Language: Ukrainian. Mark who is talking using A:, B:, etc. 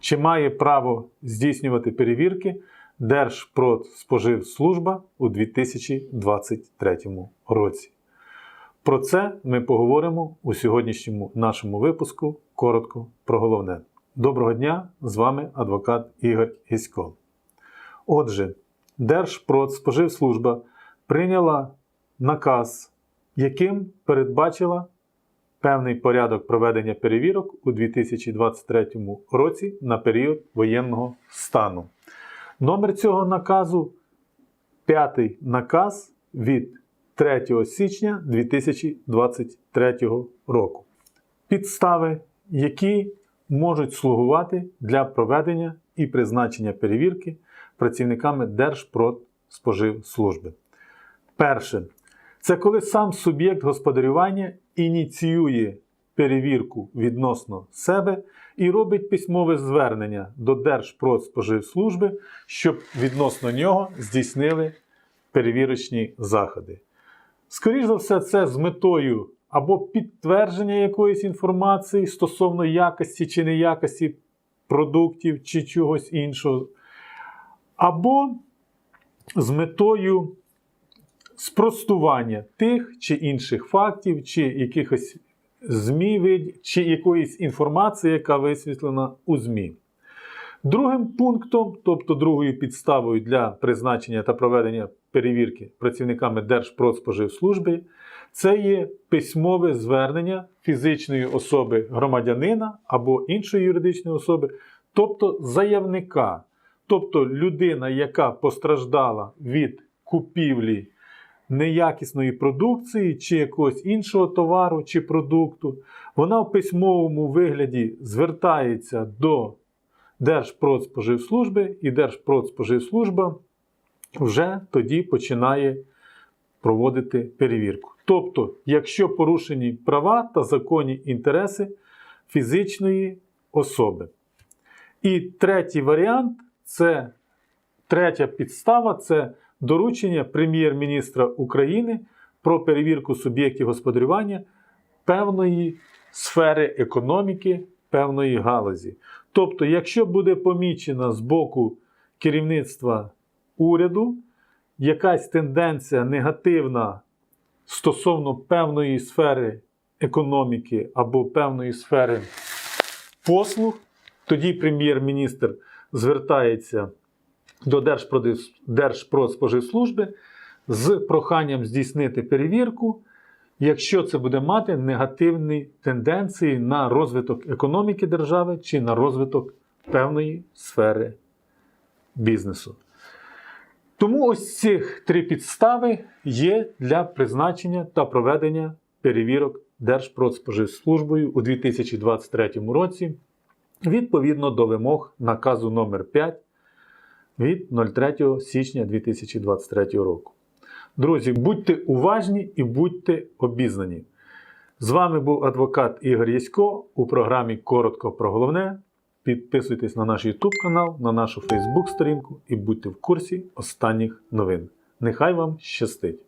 A: Чи має право здійснювати перевірки Держпродспоживслужба у 2023 році? Про це ми поговоримо у сьогоднішньому нашому випуску коротко про головне. Доброго дня! З вами адвокат Ігор Гісько. Отже, Держпродспоживслужба прийняла наказ, яким передбачила певний порядок проведення перевірок у 2023 році на період воєнного стану. Номер цього наказу п'ятий наказ від 3 січня 2023 року. Підстави, які можуть слугувати для проведення і призначення перевірки працівниками Держпродспоживслужби. Перше. Це коли сам суб'єкт господарювання ініціює перевірку відносно себе і робить письмове звернення до Держпродспоживслужби, щоб відносно нього здійснили перевірочні заходи. Скоріше за все, це з метою або підтвердження якоїсь інформації стосовно якості чи неякості продуктів чи чогось іншого, або з метою спростування тих чи інших фактів, чи якихось ЗМІ, чи якоїсь інформації, яка висвітлена у ЗМІ. Другим пунктом, тобто другою підставою для призначення та проведення перевірки працівниками Держпродспоживслужби, це є письмове звернення фізичної особи громадянина або іншої юридичної особи, тобто заявника, тобто людина, яка постраждала від купівлі неякісної продукції чи якогось іншого товару чи продукту, вона в письмовому вигляді звертається до Держпродспоживслужби, і Держпродспоживслужба вже тоді починає проводити перевірку. Тобто, якщо порушені права та законні інтереси фізичної особи. І третій варіант це третя підстава це доручення прем'єр-міністра України про перевірку суб'єктів господарювання певної сфери економіки, певної галузі. Тобто, якщо буде помічена з боку керівництва уряду якась тенденція негативна стосовно певної сфери економіки або певної сфери послуг, тоді прем'єр-міністр звертається до Держпродспоживслужби з проханням здійснити перевірку, якщо це буде мати негативні тенденції на розвиток економіки держави чи на розвиток певної сфери бізнесу. Тому ось цих три підстави є для призначення та проведення перевірок Держпродспоживслужбою у 2023 році відповідно до вимог наказу номер 5 від 03 січня 2023 року. Друзі, будьте уважні і будьте обізнані. З вами був адвокат Ігор Ясько у програмі Коротко про головне. Підписуйтесь на наш YouTube канал, на нашу Facebook сторінку і будьте в курсі останніх новин. Нехай вам щастить!